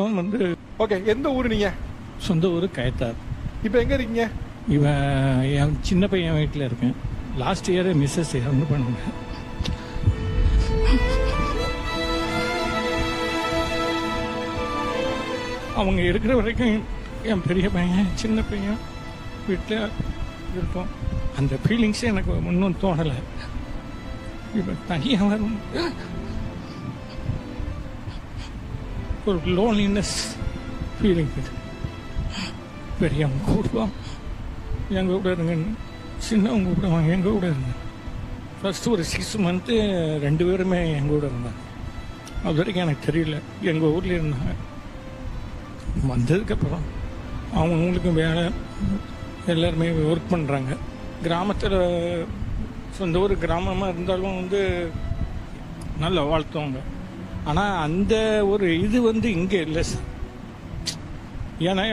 வந்து ஓகே எந்த ஊர் நீங்க? சொந்த ஊர் கயத்தார். இப்போ எங்க இருக்கீங்க? இவன் என் சின்ன பையன் வீட்டில் இருக்கேன். லாஸ்ட் இயர் மிஸ்ஸஸ் இறந்து பண்ணாங்க அவங்க இருக்கிற வரைக்கும் என் பெரிய பையன் சின்ன பையன் வீட்டில் இருப்போம் அந்த ஃபீலிங்ஸ் எனக்கு இன்னும் தோணலை. இப்போ தனியாக வரும். ஒரு லோன்லினஸ் ஃபீலிங் இது. பெரியவங்க கூப்பிடுவான் எங்க கூட இருங்க. சின்னவங்க கூப்பிடுவாங்க. எங்க கூட இருங்க. ஃபர்ஸ்ட் ஒரு சிக்ஸ் மந்த்து ரெண்டு பேருமே எங்க கூட இருந்தாங்க. அது வரைக்கும் எனக்கு தெரியல. எங்கள் ஊரில் இருந்தாங்க. வந்ததுக்கப்புறம் அவங்கவுங்களுக்கும் வேலை எல்லாருமே ஒர்க் பண்ணுறாங்க கிராமத்தில் சொந்த ஊர் கிராமமாக இருந்தாலும் வந்து நல்லா வாழ்த்துவாங்க. ஆனால் அந்த ஒரு இது வந்து இங்கே இல்லை சார் ஏன்னா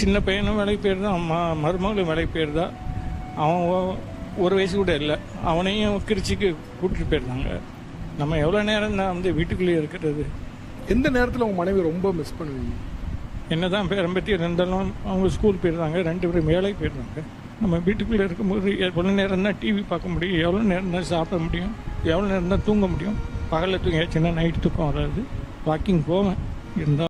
சின்ன பையனும் வேலைக்கு போயிருந்தான் அம்மா மருமகளும் வேலைக்கு போயிருந்தா அவன் ஒரு வயசு கூட இல்லை. அவனையும் கிரிச்சிக்கு கூட்டிட்டு போயிருந்தாங்க. நம்ம எவ்வளோ நேரம் தான் வந்து வீட்டுக்குள்ளேயே இருக்கிறது? எந்த நேரத்துல உங்க மனைவி ரொம்ப மிஸ் பண்ணுவீங்க? என்னதான் பேரம்பத்தி இருந்தாலும் அவங்க ஸ்கூல் போயிருந்தாங்க ரெண்டு பேரும் வேலைக்கு போயிருந்தாங்க. நம்ம வீட்டுக்குள்ளே இருக்கும்போது எவ்வளோ நேரம் தான் டிவி பார்க்க முடியும்? எவ்வளோ நேரம் தான் சாப்பிட முடியும்? எவ்வளோ நேரம் தான் தூங்க முடியும்? பகலில் தூங்கியாச்சுன்னா நைட்டு தூக்கம் வராது. வாக்கிங் போவேன். இருந்தால்